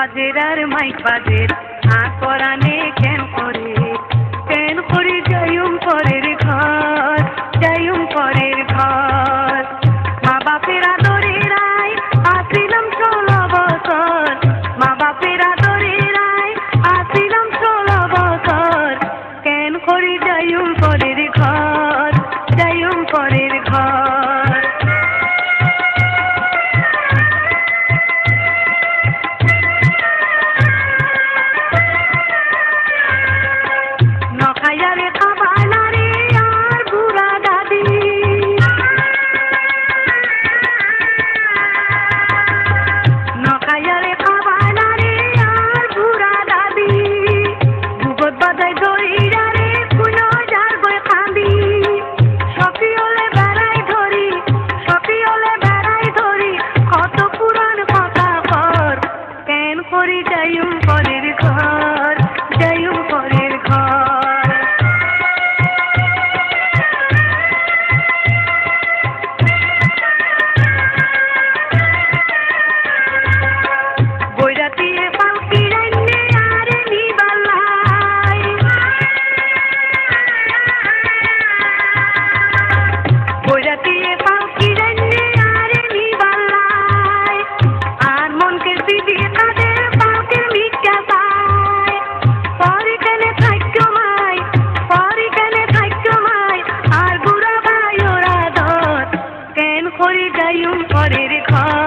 বাজের আর মাইক বাজের। আ করানে কেন করে? কেন করে যাইম পরের ঘর? যাইম পরের ঘর। মা বাপের আদরে রায় আসিলাম ষোলো বছর। মা বাপের আদরে রায় আসিলাম ষোলো বছর। কেন করে যাইম পরের ঘর? যাইম পরের ঘর। পরের ঘর হৃদয় পরের ঘর